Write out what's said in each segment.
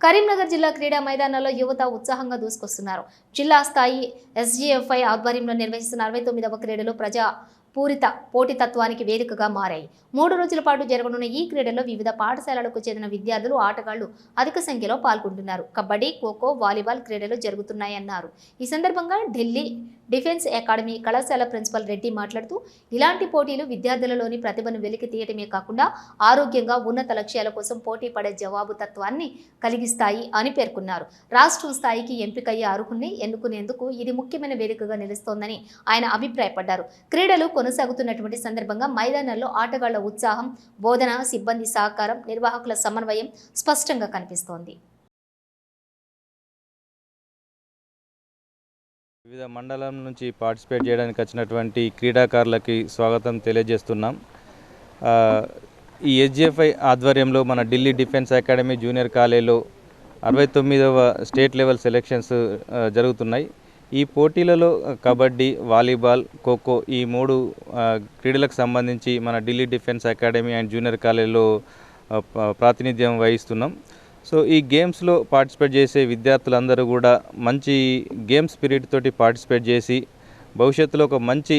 కరీంనగర్ జిల్లా క్రీడా మైదానాల్లో యువత ఉత్సాహంగా దూసుకొస్తున్నారు. జిల్లా స్థాయి ఎస్జీఎఫ్ఐ ఆధ్వర్యంలో నిర్వహిస్తున్న అరవై తొమ్మిదవ క్రీడలు ప్రజా పూరిత పోటీతత్వానికి వేదికగా మారాయి. మూడు రోజుల పాటు జరగనున్న ఈ క్రీడల్లో వివిధ పాఠశాలలకు చెందిన విద్యార్థులు ఆటగాళ్ళు అధిక సంఖ్యలో పాల్గొంటున్నారు. కబడ్డీ ఖోఖో వాలీబాల్ క్రీడలు జరుగుతున్నాయన్నారు. ఈ సందర్భంగా ఢిల్లీ డిఫెన్స్ అకాడమీ కళాశాల ప్రిన్సిపల్ రెడ్డి మాట్లాడుతూ ఇలాంటి పోటీలు విద్యార్థులలోని ప్రతిభను వెలికి తీయటమే కాకుండా ఆరోగ్యంగా ఉన్నత లక్ష్యాల కోసం పోటీ పడే జవాబుతత్వాన్ని కలిగిస్తాయి అని పేర్కొన్నారు. రాష్ట్రం స్థాయికి ఎంపికయ్యే అర్హుల్ని ఎన్నుకునేందుకు ఇది ముఖ్యమైన వేదికగా నిలుస్తోందని ఆయన అభిప్రాయపడ్డారు. క్రీడలు కొనసాగుతున్నటువంటి సందర్భంగా మైదానాల్లో ఆటగాళ్ళ ఉత్సాహం బోధన సిబ్బంది సహకారం నిర్వాహకుల సమన్వయం స్పష్టంగా కనిపిస్తోంది. వివిధ మండలం నుంచి పార్టిసిపేట్ చేయడానికి వచ్చినటువంటి క్రీడాకారులకి స్వాగతం తెలియజేస్తున్నాం. ఈ ఎస్జిఎఫ్ఐ ఆధ్వర్యంలో మన ఢిల్లీ డిఫెన్స్ అకాడమీ జూనియర్ కాలేజీలో అరవై తొమ్మిదవ స్టేట్ లెవెల్ సెలెక్షన్స్ జరుగుతున్నాయి. ఈ పోటీలలో కబడ్డీ వాలీబాల్ ఖోఖో ఈ మూడు క్రీడలకు సంబంధించి మన Delhi defence academy and junior కాలేజీలో ప్రాతినిధ్యం వహిస్తున్నాం. సో ఈ గేమ్స్లో పార్టిసిపేట్ చేసే విద్యార్థులందరూ కూడా మంచి గేమ్ స్పిరిట్ తోటి పార్టిసిపేట్ చేసి భవిష్యత్తులో ఒక మంచి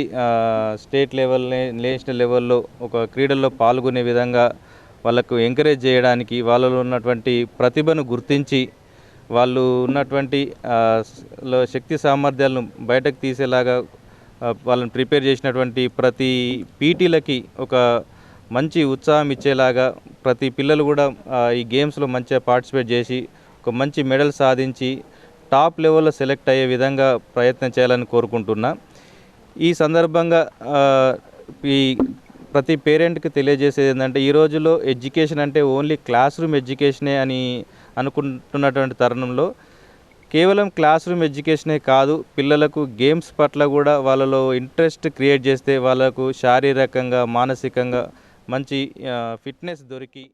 స్టేట్ లెవెల్ నేషనల్ లెవెల్లో ఒక క్రీడల్లో పాల్గొనే విధంగా వాళ్ళకు ఎంకరేజ్ చేయడానికి వాళ్ళలో ఉన్నటువంటి ప్రతిభను గుర్తించి వాళ్ళు ఉన్నటువంటి లో శక్తి సామర్థ్యాలను బయటకు తీసేలాగా వాళ్ళని ప్రిపేర్ చేసినటువంటి ప్రతి పీటీలకి ఒక మంచి ఉత్సాహం ఇచ్చేలాగా ప్రతి పిల్లలు కూడా ఈ గేమ్స్లో మంచిగా పార్టిసిపేట్ చేసి ఒక మంచి మెడల్ సాధించి టాప్ లెవెల్లో సెలెక్ట్ అయ్యే విధంగా ప్రయత్నం చేయాలని కోరుకుంటున్నా. ఈ సందర్భంగా ఈ ప్రతి పేరెంట్కి తెలియజేసేది ఏంటంటే ఈ రోజుల్లో ఎడ్యుకేషన్ అంటే ఓన్లీ క్లాస్ రూమ్ ఎడ్యుకేషనే అని అనుకుంటున్నటువంటి తరుణంలో కేవలం క్లాస్ రూమ్ ఎడ్యుకేషనే కాదు పిల్లలకు గేమ్స్ పట్ల కూడా వాళ్ళలో ఇంట్రెస్ట్ క్రియేట్ చేస్తే వాళ్ళకు శారీరకంగా మానసికంగా మంచి ఫిట్నెస్ దొరికి